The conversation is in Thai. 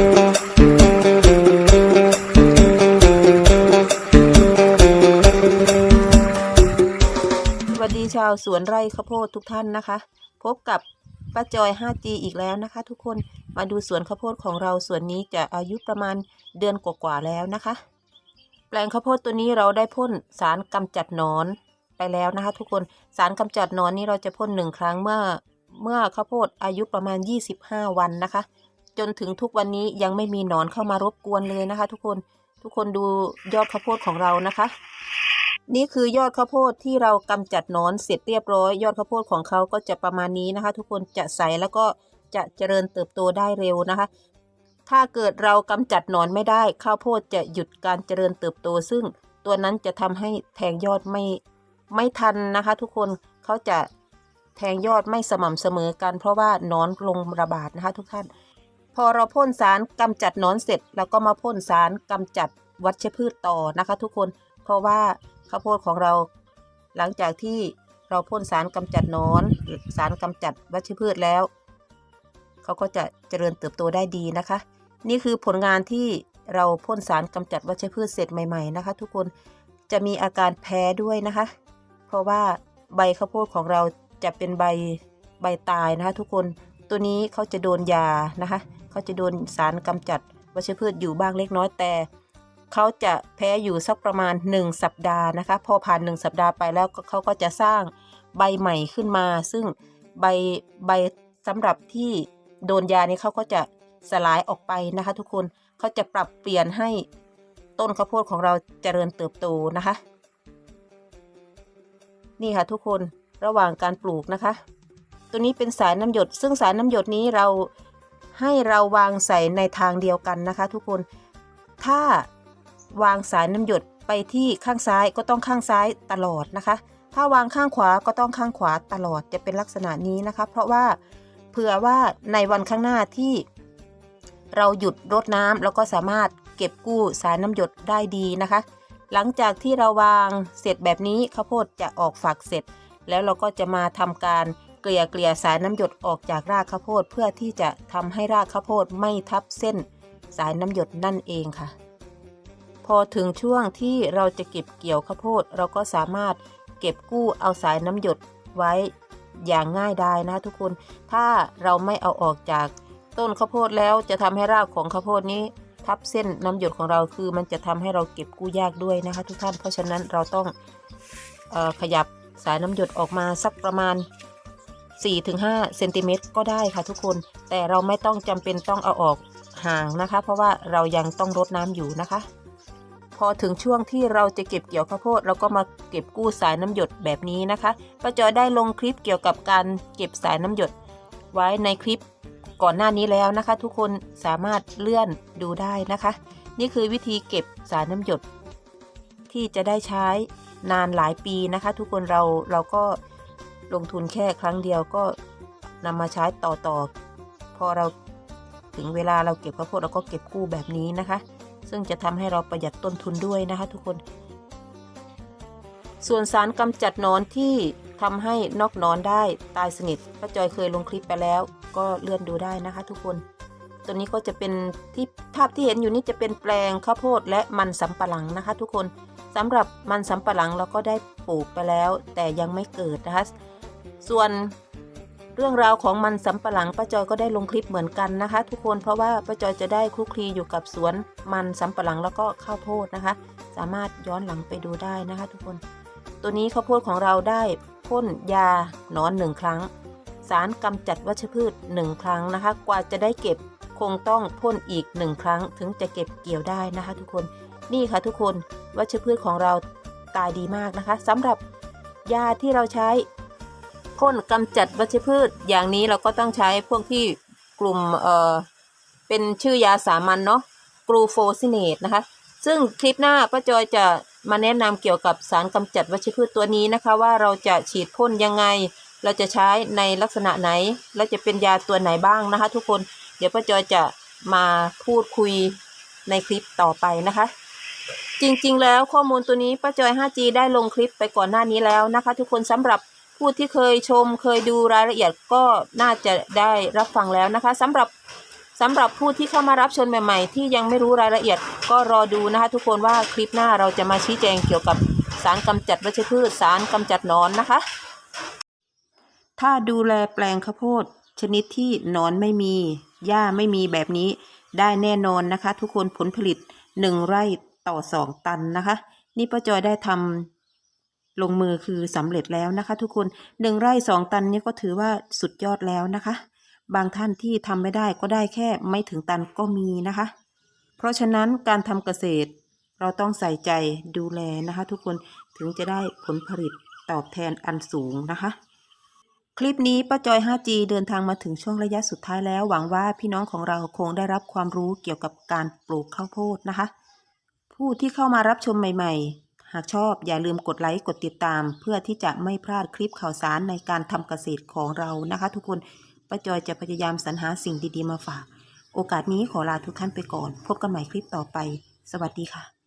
สวัสดีชาวสวนไร่ข้าวโพดทุกท่านนะคะ พบกับป้าจอย 5G อีกแล้วนะคะ ทุกคนมาดูสวนข้าวโพดของเราสวนนี้จะอายุประมาณเดือนกว่าๆแล้วนะคะ แปลงข้าวโพดตัวนี้เราได้พ่นสารกำจัดหนอนไปแล้วนะคะ ทุกคนสารกำจัดหนอนนี้เราจะพ่นหนึ่งครั้งเมื่อเมื่อข้าวโพดอายุประมาณ 25 วันนะคะ จนถึงทุกวันนี้ยังไม่มีหนอนเข้ามารบกวนเลยนะคะ ทุกคนทุกคนดูยอดข้าวโพดของเรานะคะ นี่คือยอดข้าวโพดที่เรากำจัดหนอนเสร็จเรียบร้อย ยอดข้าวโพดของเขาก็จะประมาณนี้นะคะ ทุกคนจะใสแล้วก็จะเจริญเติบโตได้เร็วนะคะ ถ้าเกิดเรากำจัดหนอนไม่ได้ข้าวโพดจะหยุดการเจริญเติบโต ซึ่งตัวนั้นจะทำให้แทงยอดไม่ไม่ทันนะคะ ทุกคนเขาจะแทงยอดไม่สม่ำเสมอกัน เพราะว่าหนอนลงระบาดนะคะ ทุกท่าน อเราพ่นสารกำจัดหนอนเสร็จเราก็มาพ่นสารกำจัดวัชพืชต่อนะคะ ทุกคนเพราะว่าข้าวโพดของเรา หลังจากที่เราพ่นสารกำจัดหนอนสารกำจัดวัชพืชแล้วเขาก็จะเจริญเติบโตได้ดีนะคะ นี่คือผลงานที่เราพ่นสารกำจัดวัชพืชเสร็จใหม่ ๆนะคะ ทุกคนจะมีอาการแพ้ด้วยนะคะ เพราะว่าใบข้าวโพดของเราจะเป็นใบใบตายนะคะ ทุกคนตัวนี้เขาจะโดนยานะคะ เขาจะโดนสารกำจัดวัชพืชอยู่บ้างเล็กน้อยแต่เขาจะแพ้อยู่สักประมาณ 1 สัปดาห์นะคะ พอผ่าน 1 สัปดาห์ไปแล้วเขาก็จะสร้างใบใหม่ขึ้นมา ซึ่งใบใบสำหรับที่โดนยานี้เขาก็จะสลายออกไปนะคะ ทุกคนเขาจะปรับเปลี่ยนให้ต้นข้าวโพดของเราเจริญเติบโตนะคะ นี่ค่ะทุกคนระหว่างการปลูกนะคะ ตัวนี้เป็นสายน้ำหยด ซึ่งสายน้ำหยดนี้เรา ให้เราวางใส่ในทางเดียวกันนะคะ ทุกคน ถ้าวางสายน้ำหยดไปที่ข้างซ้ายก็ต้องข้างซ้ายตลอดนะคะ ถ้าวางข้างขวาก็ต้องข้างขวาตลอดจะเป็นลักษณะนี้นะคะ เพราะว่าเผื่อว่าในวันข้างหน้าที่ เราหยุดรดน้ำแล้วก็สามารถเก็บกู้สายน้ำหยดได้ดีนะคะ หลังจากที่เราวางเสร็จแบบนี้ข้าวโพดจะออกฝักเสร็จ แล้วเราก็จะมาทำการ เกลี่ยเกลี่ยสายน้ำหยดออกจากรากข้าวโพดเพื่อที่จะทำให้รากข้าวโพดไม่ทับเส้น สายน้ำหยดนั่นเองค่ะ พอถึงช่วงที่เราจะเก็บเกี่ยวข้าวโพดเราก็สามารถเก็บกู้เอาสายน้ำหยดไว้อย่างง่ายดายนะทุกคน ถ้าเราไม่เอาออกจากต้นข้าวโพดแล้วจะทำให้รากของข้าวโพดนี้ ทับเส้นน้ำหยดของเราคือมันจะทำให้เราเก็บกู้ยากด้วยนะคะ ทุกท่าน เพราะฉะนั้นเราต้องอขยับสายน้ำหยดออกมาสักประมาณ 4-5เซนติเมตรก็ได้ค่ะทุกคน แต่เราไม่ต้องจำเป็นต้องเอาออกห่างนะคะ เพราะว่าเรายังต้องรดน้ำอยู่นะคะ พอถึงช่วงที่เราจะเก็บเกี่ยวข้าวโพดเราก็มาเก็บกู้สายน้ำหยดแบบนี้นะคะป้าจอยได้ลงคลิปเกี่ยวกับการเก็บสายน้ำหยด ไว้ในคลิปก่อนหน้านี้แล้วนะคะ ทุกคนสามารถเลื่อนดูได้นะคะ นี่คือวิธีเก็บสารน้ำหยด ที่จะได้ใช้นานหลายปีนะคะ ทุกคนเราเราก็ ลงทุนแค่ครั้งเดียวก็นำมาใช้ต่อต่อพอเราถึงเวลาเราเก็บข้าวโพดเราก็เก็บกู้แบบนี้นะคะ ซึ่งจะทำให้เราประหยัดต้นทุนด้วยนะคะ ทุกคน ส่วนสารกำจัดนอนที่ทำให้นอกนอนได้ตายสนิทป้าจอยเคยลงคลิปไปแล้ว ก็เลื่อนดูได้นะคะ ทุกคนตัวนี้ก็จะเป็นที่ภาพที่เห็นอยู่นี่จะเป็นแปลงข้าวโพดและมันสำปะหลังนะคะ ทุกคนสำหรับมันสำปะหลังเราก็ได้ปลูกไปแล้ว แต่ยังไม่เกิดนะคะ ส่วนเรื่องราวของมันสำปะหลังป้าจอยก็ได้ลงคลิปเหมือนกันนะคะ ทุกคนเพราะว่าป้าจอยจะได้คลุกคลีอยู่กับสวนมันสำปะหลังแล้วก็ข้าวโพดนะคะ สามารถย้อนหลังไปดูได้นะคะ ทุกคน ตัวนี้ข้าวโพดของเราได้พ่นยาหนอนหนึ่งครั้ง สารกำจัดวัชพืชหนึ่งครั้งนะคะ กว่าจะได้เก็บคงต้องพ่นอีกหนึ่งครั้งถึงจะเก็บเกี่ยวได้นะคะ ทุกคนนี่ค่ะทุกคนวัชพืชของเราตายดีมากนะคะสำหรับยาที่เราใช้ พ่นกำจัดวัชพืช อย่างนี้เราก็ต้องใช้พวกที่กลุ่มเอ่อเป็นชื่อยาสามัญเนาะกรูโฟซิเนตนะคะ ซึ่งคลิปหน้าป้าจอยจะมาแนะนำเกี่ยวกับสารกำจัดวัชพืชตัวนี้นะคะ ว่าเราจะฉีดพ่นยังไง เราจะใช้ในลักษณะไหน และจะเป็นยาตัวไหนบ้างนะคะ ทุกคนเดี๋ยวป้าจอยจะมาพูดคุยในคลิปต่อไปนะคะ จริงๆ แล้วข้อมูลตัวนี้ป้าจอย 5G ได้ลงคลิปไปก่อนหน้านี้แล้วนะคะ ทุกคนสำหรับ ผู้ที่เคยชมเคยดูรายละเอียดก็น่าจะได้รับฟังแล้วนะคะสำหรับสำหรับผู้ที่เข้ามารับชมใหม่ๆ ที่ยังไม่รู้รายละเอียดก็รอดูนะคะ ทุกคนว่าคลิปหน้าเราจะมาชี้แจงเกี่ยวกับสารกำจัดวัชพืช สารกำจัดนอนนะคะ ถ้าดูแลแปลงข้าวโพด ชนิดที่นอนไม่มีหญ้าไม่มีแบบนี้ได้แน่นอนนะคะ ทุกคนผลผลิตหนึ่งไร่ต่อสองตันนะคะ นี่ป้าจอยได้ทำ ลงมือคือสำเร็จแล้วนะคะ ทุกคนหนึ่งไร่สองตันนี่ก็ถือว่าสุดยอดแล้วนะคะ บางท่านที่ทำไม่ได้ก็ได้แค่ไม่ถึงตันก็มีนะคะ เพราะฉะนั้นการทำเกษตร เราต้องใส่ใจดูแลนะคะ ทุกคนถึงจะได้ผลผลิตตอบแทนอันสูงนะคะ คลิปนี้ป้าจอย 5G เดินทางมาถึงช่วงระยะสุดท้ายแล้ว หวังว่าพี่น้องของเราคงได้รับความรู้เกี่ยวกับการปลูกข้าวโพดนะคะ ผู้ที่เข้ามารับชมใหม่ ๆ หากชอบอย่าลืมกดไลค์กดติดตาม เพื่อที่จะไม่พลาดคลิปข่าวสารในการทำเกษตรของเรานะคะ ทุกคนป้าจอยจะพยายามสรรหาสิ่งดีๆมาฝาก โอกาสนี้ขอลาทุกท่านไปก่อน พบกันใหม่คลิปต่อไป สวัสดีค่ะ